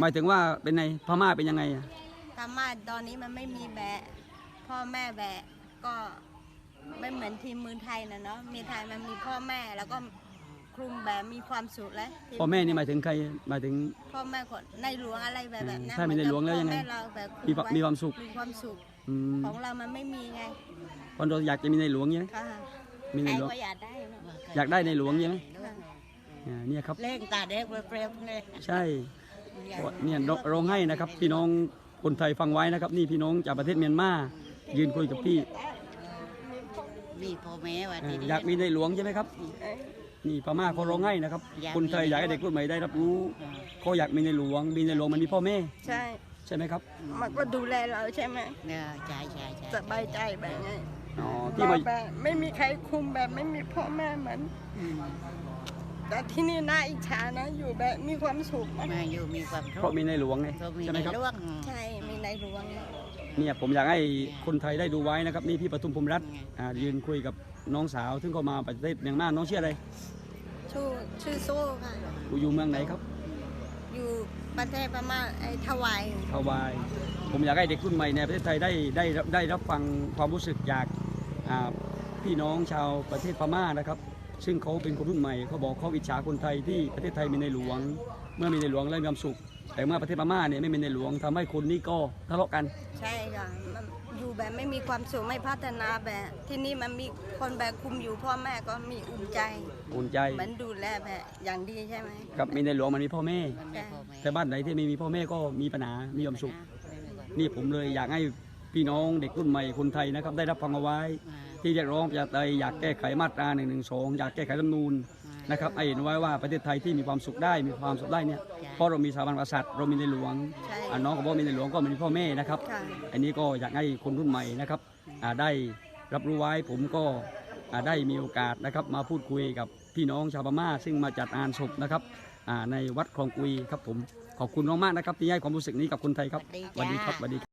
หมายถึงว่าเป็นในพม่าเป็นยังไงอะธรรมะตอนนี้มันไม่มีแบะ พ่อแม่แบะก็ไม่เหมือนทีมเมืองไทยนะเนาะมีไทยมันมีพ่อแม่แล้วก็คลุมแบบมีความสุขแล้วทีพ่อแม่นี่หมายถึงใครหมายถึง พ่อแม่คนในหลวงอะไรแบบแบบนั้นถ้ามีในหลวงแล้วยังไงพ่อม่เราแบบคุมีความไมีความสุข มีความสุขอืมของเรามันไม่มีไงคนเราอยากจะมีในหลวงใช่ไหมค่ะมีในใครหลวง ก็อยากได้เนอะอยากได้ในหลวงใช่ไหมอ่าเนี่ยครับ เล่งตาเด็กเปรี้ยวๆเลย ใช่ เนี่ยร้องร้องให้นะครับพี่น้องคนไทยฟังไว้นะครับ นี่พี่น้องจากประเทศเมียนมายืนคุยกับพี่มีพ่อแม่ว่าอ่าที่นี่อยากมีในหลวงใช่ไหมครับ นี่พม่าเขาร้องให้นะครับอยากมีคนไทยอยากให้เด็กรุ่นใหม่ได้รับรู้เขาอยากมีในหลวงมีในหลวงมันมีพ่อแม่ใช่ใช่ไหมครับ มันก็ดูแลเราใช่ไหมเออใช่ใช่ใช่สบายใจแบบนี้อ๋อที่มาแบบไม่มีใครคุมแบบไม่มีพ่อแม่เหมือนอืม แต่ที่นี่น่าอิจฉานะ อยู่แบบมีความสุขนะมาอยู่มีความเพราะมีในหลวงไงเพราะมีใช่ไหมครับในหลวงใช่มีในหลวงเนี่ยผมอยากให้คนไทยได้ดูไว้นะครับ นี่พี่ปทุมพรหมรัตน์อ่ายืนคุยกับน้องสาว ซึ่งเขามาประเทศเมียนมาน้องชื่ออะไรชื่อชื่อโซ่ค่ะ อยู่เมืองไหนครับอยู่ประเทศพม่าไอ้ทวายฮาวาย ผมอยากให้เด็กรุ่นใหม่ในประเทศไทยได้ได้ได้รับฟังความรู้สึกจากอ่าพี่น้องชาวประเทศพม่านะครับ ซึ่งเขาเป็นคนรุ่นใหม่เขาบอกเขาอิจฉาคนไทยที่ประเทศไทยมีในหลวง เมื่อมีในหลวงแล้วมีความสุข แต่เมื่อประเทศพม่าเนี่ยไม่มีในหลวงทำให้คนนี่ก็ทะเลาะกัน ใช่ค่ะมันอยู่แบบไม่มีความสุขไม่พัฒนาแบบ ที่นี่มันมีคนแบบคุมอยู่พ่อแม่ก็มีอุ่นใจ อุ่นใจเหมือนดูแลแบบอย่างดีใช่ไหมกับมีในหลวงมันมีพ่อแม่มันมีพ่อแม่ แต่บ้านไหนที่ไม่มีพ่อแม่ก็มีปัญหามีความสุข นี่ผมเลยอยากให้พี่น้องเด็กรุ่นใหม่คนไทยนะครับได้รับฟังเอาไว้ ที่เรียกร้องประชาธิปไตยอยากแก้ไขมาตรา1นึอยากแก้ไขรัฐธรรมนูญนะครับให้เห็นไว้ว่าประเทศไทยที่มีความสุขได้มีความสุขได้เนี่ยเพราะเรามีสถาบันกษัตริย์เรามีในหลวงใช่อ่าน้องก็บอกมีในหลวงก็มีพ่อแม่นะครับค่ะ อันนี้ก็อยากให้คนรุ่นใหม่นะครับอ่าได้รับรู้ไว้ผมก็อ่าได้มีโอกาสนะครับมาพูดคุยกับพี่น้องชาวพม่าซึ่งมาจัดงานศพนะครับอ่าในวัดคลองกุยครับผมขอบคุณมากๆนะครับที่ให้ความรู้สึกนี้กับคนไทยครับสวัสดีครับสวัสดีครับ